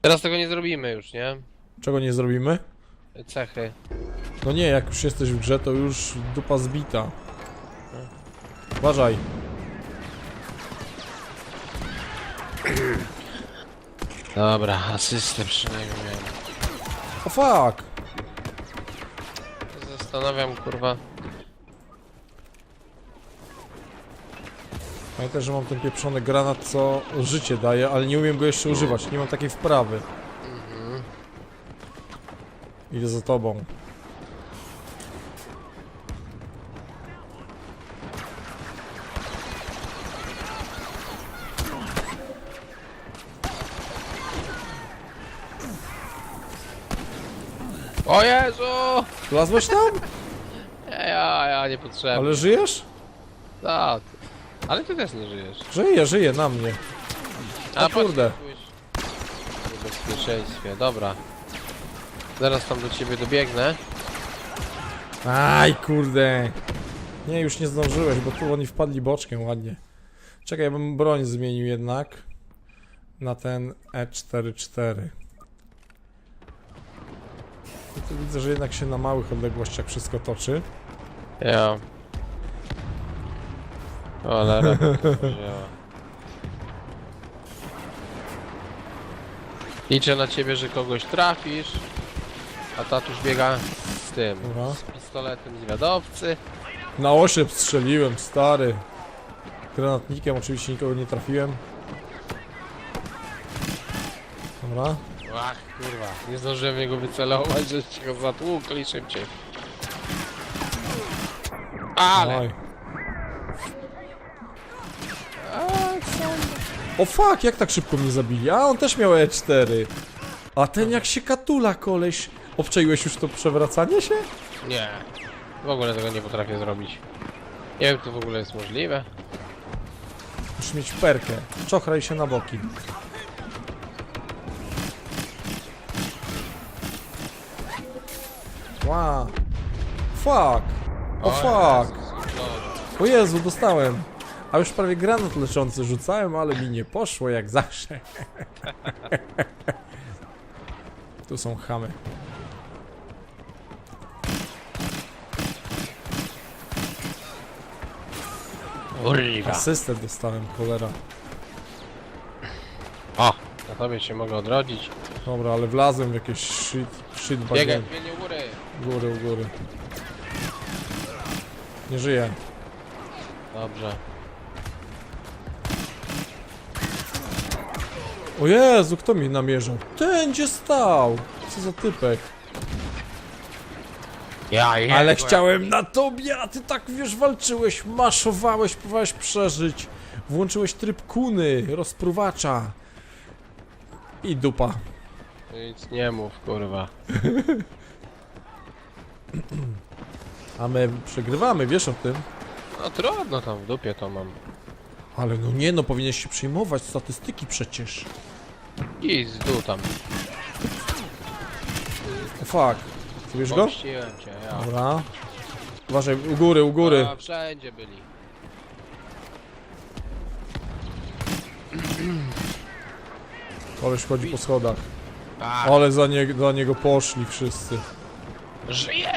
Teraz tego nie zrobimy już, nie? Czego nie zrobimy? Cechy. No nie, jak już jesteś w grze, to już dupa zbita. Uważaj. Dobra, asystę przynajmniej miałem. O fuck! Zastanawiam, kurwa. Pamiętaj, że mam ten pieprzony granat, co życie daje, ale nie umiem go jeszcze używać. Nie mam takiej wprawy. Idę za tobą. O Jezu! Wlazłeś tam? Ja, ja, ja nie potrzebuję. Ale żyjesz? Ty. Ale ty też nie żyjesz. Żyje, żyje na mnie. A O kurde. patrz, W bezpieczeństwie, dobra. Zaraz tam do ciebie dobiegnę. Aj, kurde. Nie, już nie zdążyłeś, bo tu oni wpadli boczkiem ładnie. Czekaj, ja bym broń zmienił jednak. Na ten E E44. I tu widzę, że jednak się na małych odległościach wszystko toczy. Ja. Ale wzięła. Liczę na ciebie, że kogoś trafisz. A tatuś biega z tym. Dobra. Z pistoletem zwiadowcy. Na oszep strzeliłem, stary. Granatnikiem oczywiście nikogo nie trafiłem. Dobra. Ach, kurwa. Nie zdążyłem jego wycelować, że ci go zatłukli szybciej. Ale! O fuck, jak tak szybko mnie zabili? A on też miał E4. A ten jak się katula, koleś. Obczaiłeś już to przewracanie się? Nie. W ogóle tego nie potrafię zrobić. Nie wiem, to w ogóle jest możliwe. Musisz mieć perkę. Czochraj się na boki. Wow. Fuck. O fuck. O Jezu, dostałem. A już prawie granat leczący rzucałem, ale mi nie poszło jak zawsze. tu są chamy. Kurwa. Asystę dostałem, cholera. O! Na tobie się mogę odrodzić. Dobra, ale wlazłem w jakieś shit, shit Biegaj, bagien. biegnie u góry. Góry, u góry. Nie żyje. Dobrze. O Jezu, kto mi namierzał? Ten gdzie stał? Co za typek? Ja je. Ale chciałem na tobie, a ty tak wiesz, walczyłeś, maszowałeś, próbowałeś przeżyć. Włączyłeś tryb kuny, rozpruwacza. I dupa. Nic nie mów, kurwa. A my przegrywamy, wiesz o tym? No trudno tam w dupie to mam. Ale no nie no, powinieneś się przejmować, statystyki przecież. I z dół tam. Fuck. Wiesz go? Pomściłem cię, ja. Dobra. Uważaj, u góry, u góry. A, wszędzie byli. Koleś chodzi po schodach. A, Ale za, nie, za niego poszli wszyscy. żyje!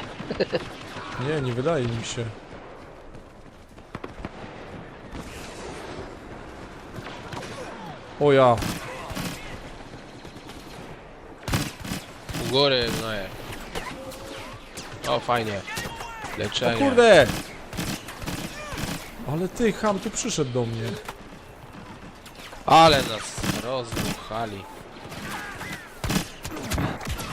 Nie, nie wydaje mi się. O ja. Góry, no je. O, fajnie. O Leczenie. kurde! Ale ty, ham, tu przyszedł do mnie. Ale nas rozruchali.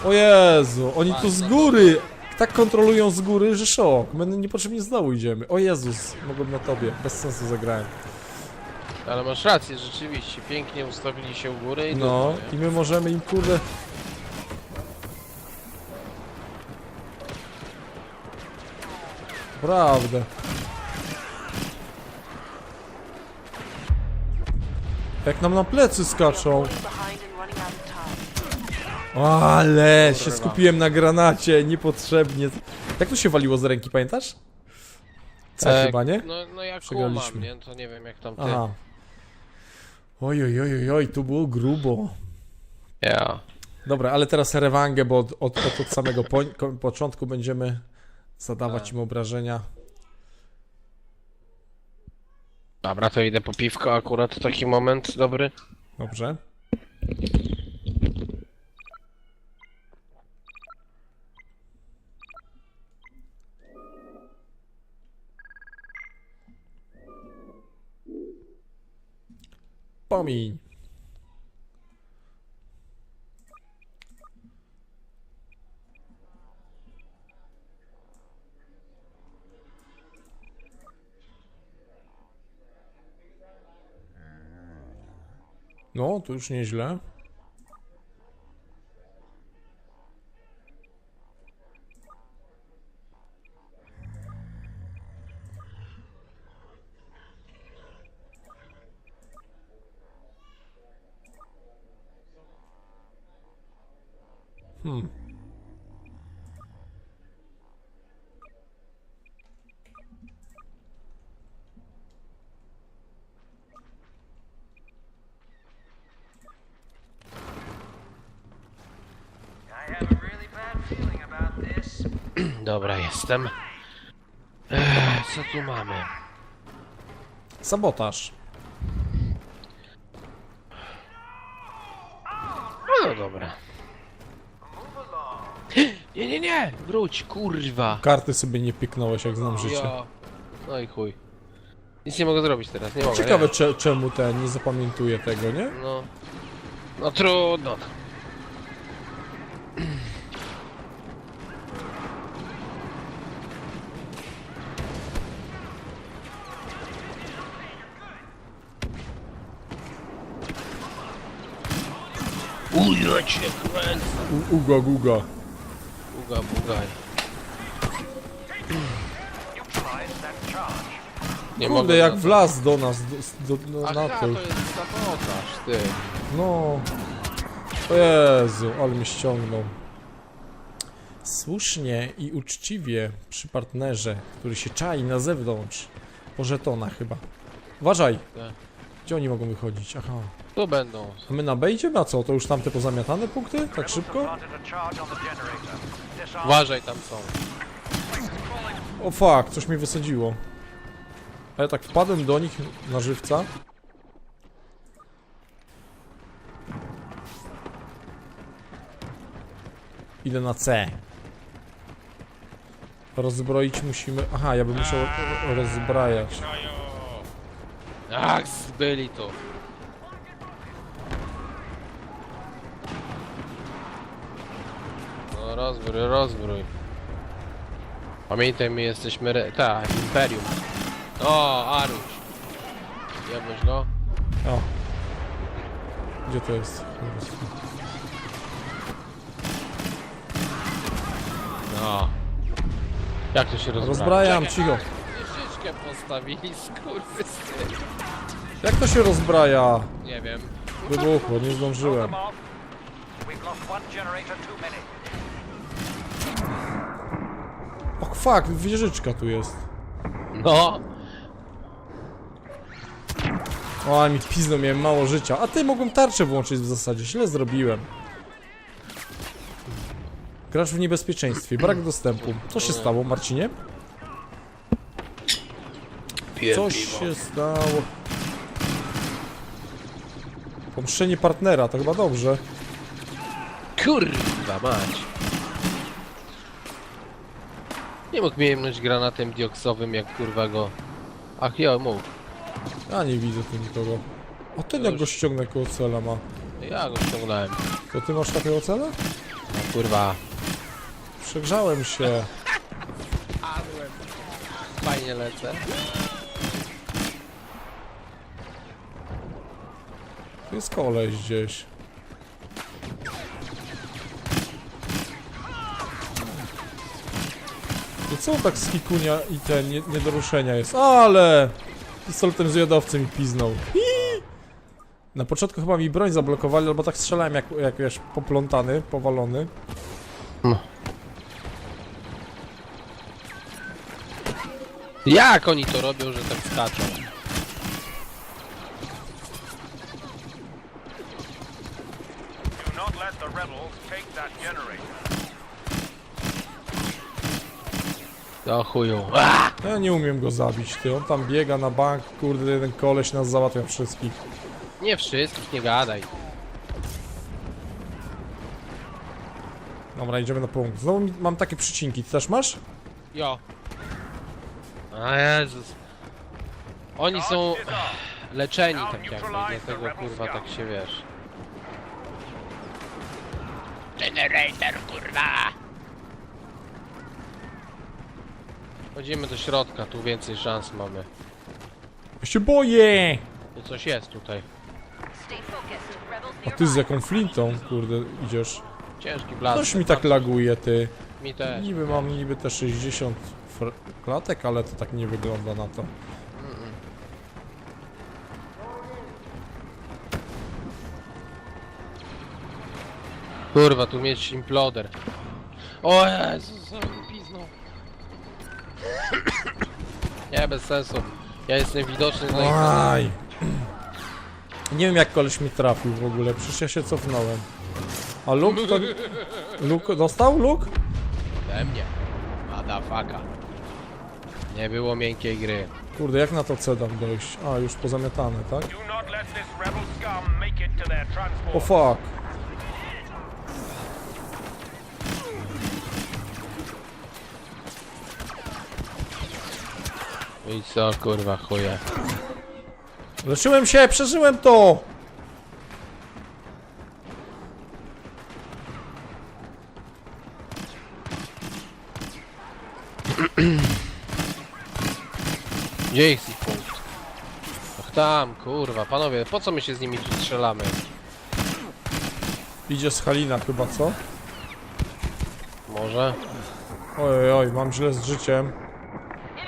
O Jezu, oni tu z góry! Tak kontrolują z góry, że szok. My niepotrzebnie z dołu idziemy. O Jezus, mogłem na tobie. Bez sensu zagrałem. Ale masz rację, rzeczywiście. Pięknie ustawili się u góry i No, i my możemy im kurde... Prawda. Jak nam na plecy skaczą. Ale się skupiłem na granacie, niepotrzebnie. Jak to się waliło z ręki, pamiętasz? C E, chyba, nie? No, no jak Przegraliśmy. kumam, nie? To nie wiem jak tam ty. Aha. Oj, oj, oj, oj, oj, tu było grubo. Ja. Dobra, ale teraz rewangę, bo od, od, od, samego po, początku będziemy zadawać Tak. im obrażenia. Dobra, to idę po piwko akurat taki moment dobry. Dobrze. Pomiń. No, to już nieźle. Hmm. I have a really bad feeling about this. Dobra, jestem. Ech, co tu mamy? Sabotaż. No dobra. Nie, nie, nie! Wróć, kurwa! Karty sobie nie piknąłeś, jak znam życie. No i chuj. Nic nie mogę zrobić teraz, nie mogę. Ciekawe, nie. cze, czemu ten nie zapamiętuje tego, nie? No. No trudno. Uja cię kręcę. U, uga, guga. Uga bugaj. Nie Kurde, mogę jak na wlazł do nas, do, do, no, na Aha, tył. to jest sabotaż, ty. No. O Jezu, ale mnie ściągnął. Słusznie i uczciwie przy partnerze, który się czai na zewnątrz. Po żetonach chyba. Uważaj! Tak. Gdzie oni mogą wychodzić? Aha. Tu będą. A my na B idziemy? A co? To już tamte pozamiatane punkty? Tak szybko? Uważaj, tam są. O fuck, coś mi wysadziło. Ale tak wpadłem do nich na żywca. Idę na C. Rozbroić musimy... Aha, ja bym musiał ro- rozbrajać. Ach, zbyli to. No rozbrój, rozbrój. Pamiętaj, my jesteśmy... Re... Ta, Imperium. O, Aruś. Jebać go? O. Gdzie to jest? No. Jak to się rozbraja? Rozbrajam, cicho. Wieżyczkę postawili, skurwysyn. Jak to się rozbraja? Nie wiem. Wybuchło, nie zdążyłem. Och fuck, wieżyczka tu jest. No. O, mi pizno, miałem mało życia. A ty mogłem tarczę włączyć w zasadzie, źle zrobiłem. Grasz w niebezpieczeństwie, brak dostępu. Co się stało, Marcinie? Piję Coś piwo. się stało. Pomszczenie partnera, to chyba dobrze. Kurwa mać. Nie mógł mnie jemnąć granatem dioksowym jak kurwa go... Ach ja mógł. Ja nie widzę tu nikogo. A ten jak go ściągnę koło cela ma. Ja go ściągnąłem. To ty masz takiego cela? No kurwa. Przegrzałem się. Fajnie lecę. Tu jest koleś gdzieś. I co tak z Kikunia i ten nie, nie do ruszenia jest? Ale! Pistoletem zjadowcy mi piznął. Ii! Na początku chyba mi broń zablokowali, albo tak strzelałem jak, jak wiesz, poplątany, powalony. Jak oni to robią, że tak skaczą? Do chuju. Ja nie umiem go zabić, ty. On tam biega na bank, kurde, jeden koleś nas załatwia wszystkich. Nie wszystkich, nie gadaj. Dobra, idziemy na punkt. Znowu mi- mam takie przycinki, ty też masz? Jo. A Jezus. Oni są leczeni tak jakby, dlatego kurwa tak się wiesz. Generator kurwa! Chodzimy do środka, tu więcej szans mamy. Ja się boję! Tu coś jest tutaj. A ty z jaką flintą, kurde, idziesz? Ciężki blask. Coś mi tak laguje, ty. Mi też. Niby mam niby te 60 fr- klatek, ale to tak nie wygląda na to. Kurwa, tu mieć imploder. O Jezus, piznął. Nie, bez sensu. Ja jestem widoczny ich. Aj! Nie wiem jak koleś mi trafił w ogóle, przecież ja się cofnąłem. A Luke to... Luke dostał? Luke? Ode mnie. Madafaka. Nie było miękkiej gry. Kurde, jak na to C dam dojść? A, już pozamiatane, tak? Do not let this rebel scum make it to their transport. O fuck! I co, kurwa, chuje. Leczyłem się, przeżyłem to! Gdzie jest ich punkt? Ach tam, kurwa, panowie, po co my się z nimi tu strzelamy? Idzie z Halina chyba, co? Może? Oj, oj, mam źle z życiem.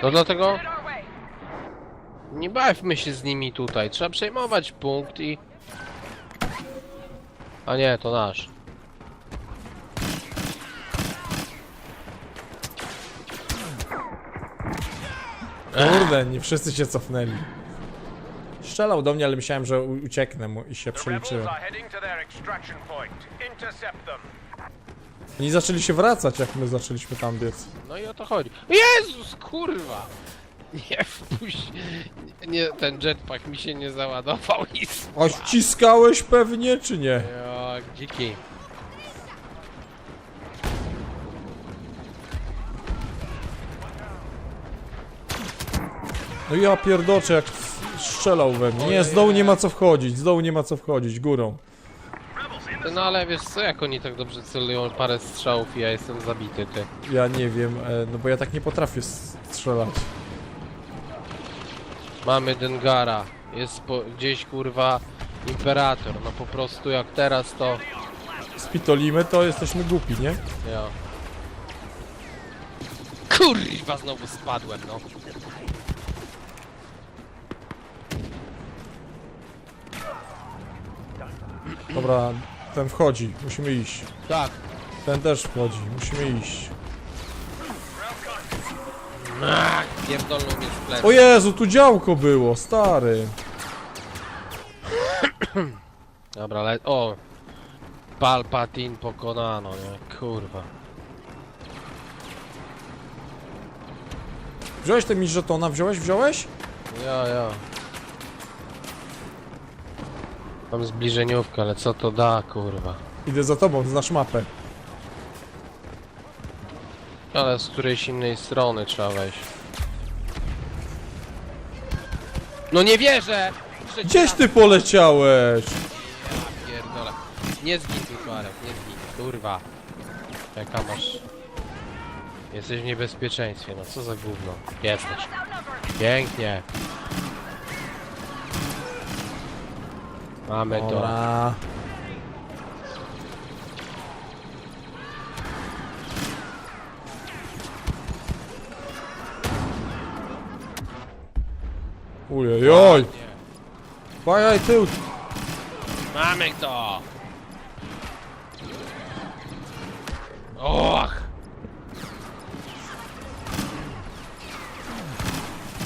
No dlatego... Nie bawmy się z nimi tutaj, trzeba przejmować punkt i... A nie, to nasz. Kurde, nie wszyscy się cofnęli. Strzelał do mnie, ale myślałem, że ucieknę mu i się przeliczyłem. Oni zaczęli się wracać, jak my zaczęliśmy tam biec. No i o to chodzi. Jezus, kurwa! Nie wpuść... Nie, ten jetpack mi się nie załadował i A ściskałeś pewnie, czy nie? Jak dziki. No ja pierdoczę, jak strzelał we mnie. Nie, z dołu nie ma co wchodzić, z dołu nie ma co wchodzić, górą. No ale wiesz co, jak oni tak dobrze celują parę strzałów i ja jestem zabity, ty. Ja nie wiem, e, no bo ja tak nie potrafię s- strzelać. Mamy Dengara. Jest po, gdzieś kurwa Imperator. No po prostu jak teraz to... Spitolimy, to jesteśmy głupi, nie? Ja. Kurwa, znowu spadłem, no. Dobra, ten wchodzi, musimy iść. Tak. Ten też wchodzi, musimy iść. Pierdolną mnie w plecy. O Jezu, tu działko było, stary. Dobra, ale... O! Palpatine pokonano, nie? Kurwa. Wziąłeś ten mi żetona, wziąłeś, wziąłeś? Ja, ja. Mam zbliżeniówkę, ale co to da, kurwa? Idę za tobą, znasz mapę. Ale z którejś innej strony trzeba wejść. No nie wierzę! że Gdzieś ty poleciałeś? Ja pierdolę. Nie zgin tu, Arek, nie zgin. Kurwa. Jaka masz... Jesteś w niebezpieczeństwie, no co za gówno. Jesteś. Pięknie. Mamy to. Dobra. Ujojoj! Bajaj tył! Mamy to! Och!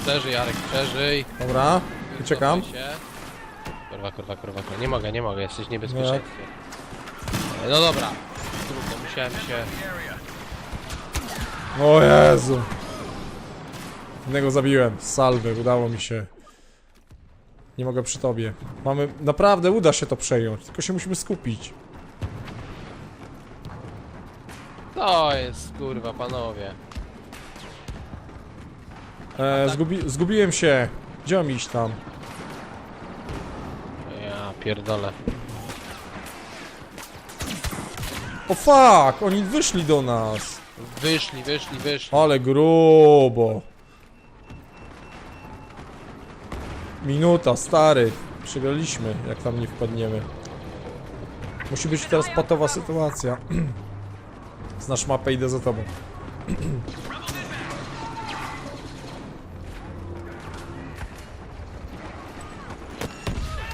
Przeżyj, Jarek, przeżyj. Dobra, uciekam. Cofaj się. Kurwa, kurwa, kurwa, kurwa. Nie mogę, nie mogę, jesteś w niebezpieczeństwie. No dobra. Trudno, musiałem się... O Jezu. Jednego zabiłem. Salwy, udało mi się. Nie mogę przy tobie. Mamy... Naprawdę uda się to przejąć, tylko się musimy skupić. To jest kurwa panowie. E, zgubi... Zgubiłem się. Gdzie mam iść tam? Ja pierdolę. O fuck! Oni wyszli do nas. Wyszli, wyszli, wyszli. Ale grubo. Minuta, stary. Przegraliśmy, jak tam nie wpadniemy. Musi być teraz patowa sytuacja. Znasz mapę, idę za tobą.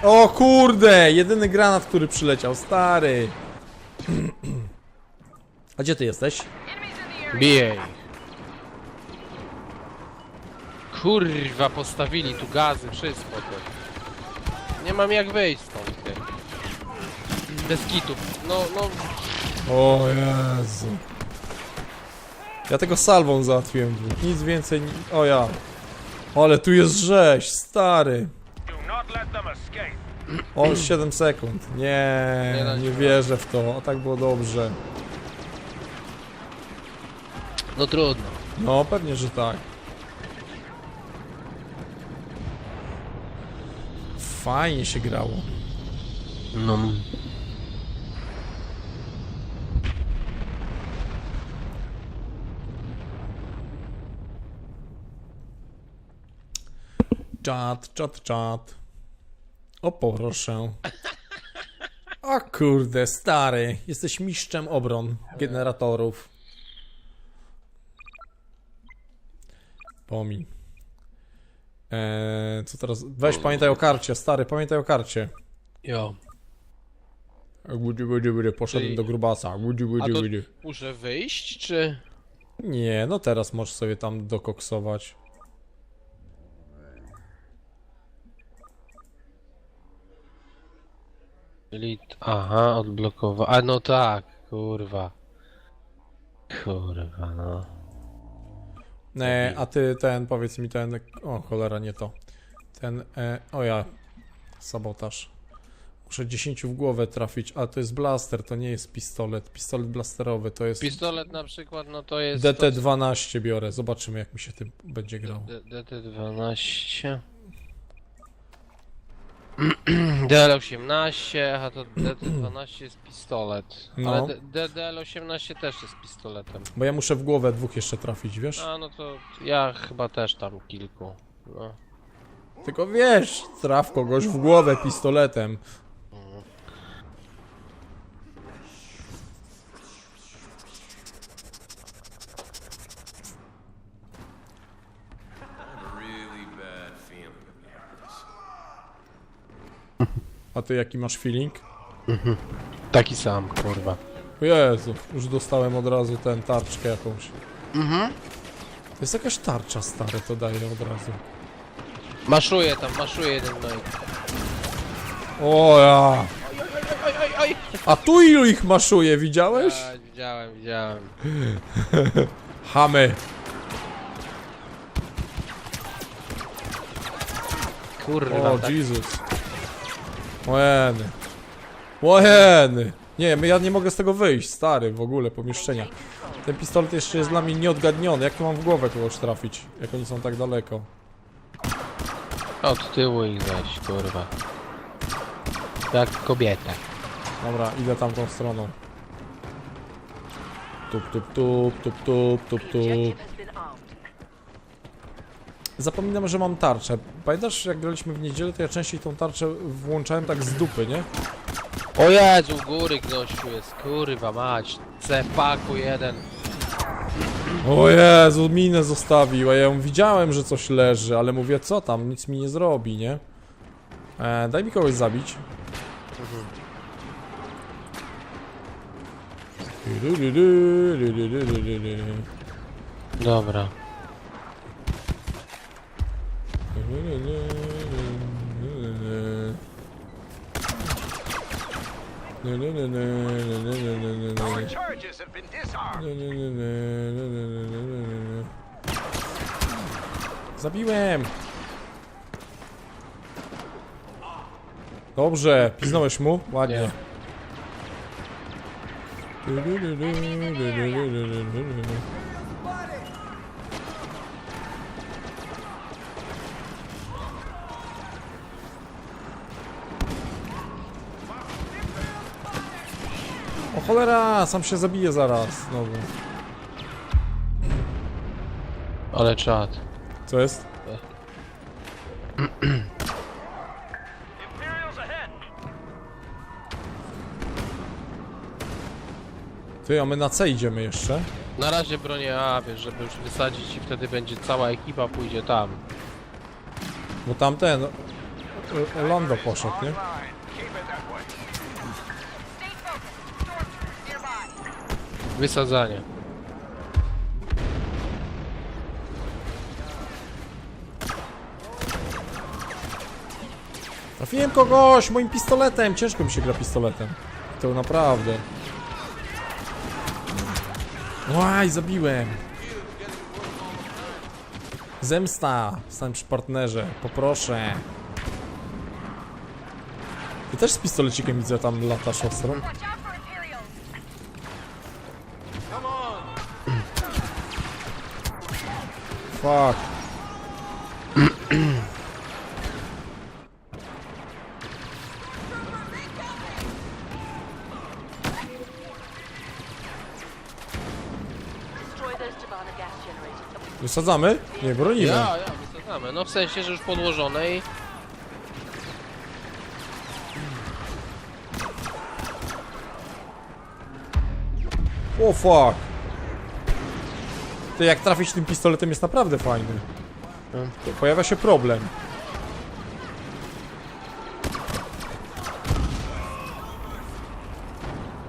O kurde! Jedyny granat, który przyleciał, stary. A gdzie ty jesteś? Bije Kurwa, postawili tu gazy, wszystko to. Nie mam jak wyjść stąd, ty. Bez kitów. No, no, O Jezu. Ja tego salwą załatwiłem dwóch. Nic więcej. Ni o ja. Ale tu jest rzeź, stary. Do not let them escape. O, 7 sekund. Nie, Nie da nie wierzę w to. A tak było dobrze. no trudno. No, pewnie, że tak. Fajnie się grało. No. Czat, czat, czat. O proszę. O kurde, stary. Jesteś mistrzem obron generatorów. Pomin. Eee, co teraz? Weź pamiętaj o karcie, stary, pamiętaj o karcie. Jo. Budy, budy, budy, poszedłem Czyli- do grubasa. Budy, A budy, to budy. muszę wyjść, czy... Nie, no teraz możesz sobie tam dokoksować. Czyli... Aha, odblokowa... A no tak, kurwa. Kurwa, no. E, a ty ten, powiedz mi ten. O, cholera, nie to. Ten. E, o ja. Sabotaż. Muszę 10 w głowę trafić. A to jest blaster, to nie jest pistolet. Pistolet blasterowy to jest. Pistolet na przykład, no to jest... DT12 biorę. Zobaczymy, jak mi się tym będzie grał. D- DT12... DL18, a to DT12 jest pistolet. No. Ale D- DL18 też jest pistoletem. Bo ja muszę w głowę dwóch jeszcze trafić, wiesz? A no to ja chyba też tam kilku. No. Tylko wiesz, traf kogoś w głowę pistoletem. really bad feeling about this. A ty jaki masz feeling? Taki sam, kurwa. O Jezu, już dostałem od razu ten tarczkę jakąś. Mhm. To jest jakaś tarcza stary, to daje od razu. Maszuje tam, maszuje jeden no i... O ja! Oj, oj, oj! A tu ilu ich maszuje, widziałeś? A, widziałem, widziałem. Hamy. Kurwa, O tak. Jezus. Łojeny. Łojeny. Nie, ja nie mogę z tego wyjść, stary, w ogóle, pomieszczenia. Ten pistolet jeszcze jest dla mnie nieodgadniony. Jak tu mam w głowę kogoś trafić, jak oni są tak daleko? Od tyłu ich weź, kurwa. Jak kobieta. Dobra, idę tamtą stroną. Tup, tup, tup, tup, tup, tup, tup. Zapominam, że mam tarczę. Pamiętasz, jak graliśmy w niedzielę, to ja częściej tą tarczę włączałem tak z dupy, nie? O Jezu, góry gościu jest, kurwa mać. Cepaku jeden. O Jezu, minę zostawił, a ja ją widziałem, że coś leży, ale mówię, co tam, nic mi nie zrobi, nie? E, daj mi kogoś zabić. Dobra. Our charges have been disarmed. Zabiłem! Dobrze, piznąłeś mu? Ładnie. Nie. Cholera, sam się zabije zaraz znowu. Ale czad. Co jest? Ty, a my na C idziemy jeszcze. Na razie bronię A, wiesz, żeby już wysadzić i wtedy będzie cała ekipa pójdzie tam. Bo tamten... Lando poszedł, nie? Wysadzanie. Trafiłem kogoś moim pistoletem! Ciężko mi się gra pistoletem. To naprawdę. Łaj, zabiłem! Zemsta! Stałem przy partnerze. Poproszę. Ty też z pistolecikiem widzę tam latasz ostro. Fuck. Wysadzamy? Nie, bronimy. Ja, ja, wysadzamy. No w sensie, że już podłożone i... O fuck. Ty jak trafić tym pistoletem jest naprawdę fajny. To Pojawia się problem.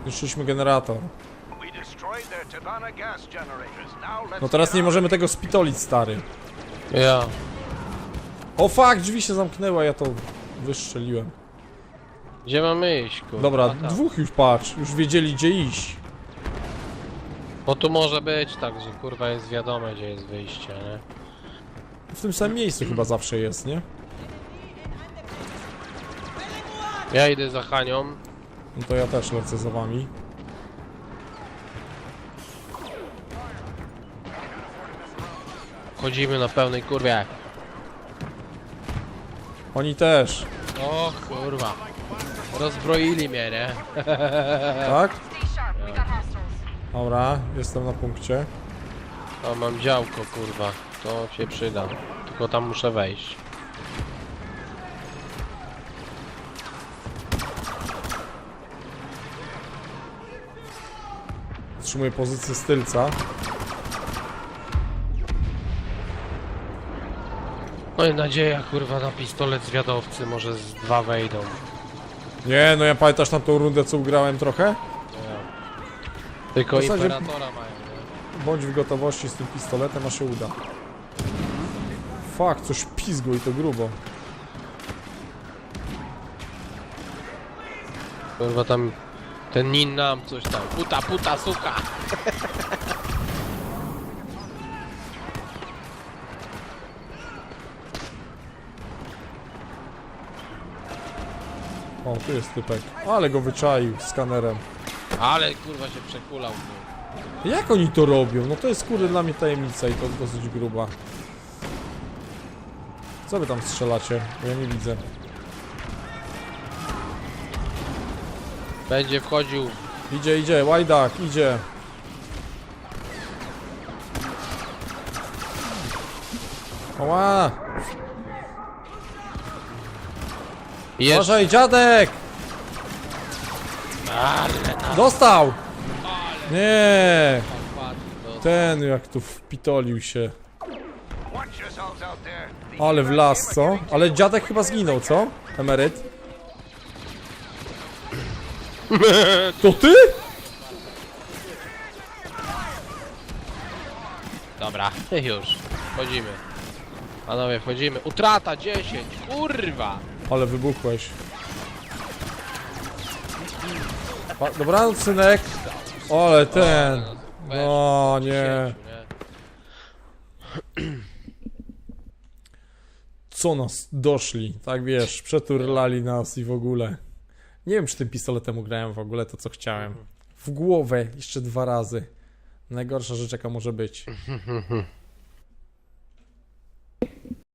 Zniszczyliśmy generator. No teraz nie możemy tego spitolić, stary. Ja. O fuck, drzwi się zamknęły, ja to wystrzeliłem. Gdzie mamy iść, kurwa? Dobra, A, tam. dwóch już patrz, już wiedzieli gdzie iść. Bo tu może być tak, że kurwa jest wiadome, gdzie jest wyjście, nie? W tym samym miejscu chyba zawsze jest, nie? Ja idę za Hanią. No to ja też lecę za wami. Chodzimy na pełnej kurwie. Oni też, O kurwa. Rozbroili mnie, nie? tak? Dobra, jestem na punkcie. O, mam działko, kurwa. To się przyda. Tylko tam muszę wejść. Trzymuję pozycję z tylca. No i nadzieja, kurwa, na pistolet zwiadowcy. Może z dwa wejdą. Nie, no ja pamiętasz tamtą rundę co ugrałem trochę? Tylko W zasadzie- Imperatora mają, nie? Bądź w gotowości z tym pistoletem, a się uda. Fuck, coś pizgło i to grubo. Kurwa, tam... Ten nin nam coś tam. Puta, puta, suka! O, tu jest typek. Ale go wyczaił skanerem. Ale kurwa się przekulał. tu. Jak oni to robią? No to jest kurde dla mnie tajemnica i to dosyć gruba. Co wy tam strzelacie? Bo ja nie widzę. Będzie wchodził. Idzie, idzie, łajdak, idzie. Oła! Jest. Uważaj, dziadek! Ale Dostał! Nie! Ten jak tu wpitolił się. Ale w las, co? Ale dziadek chyba zginął, co? Emeryt? To ty? Dobra, już. Wchodzimy. Panowie, wchodzimy. Utrata 10. Kurwa! Ale wybuchłeś. Pa Dobranoc, synek. Ole ten. No nie. Co nas doszli, tak wiesz, przeturlali nas i w ogóle. Nie wiem, czy tym pistoletem ugrałem w ogóle to, co chciałem. W głowę jeszcze dwa razy. Najgorsza rzecz, jaka może być.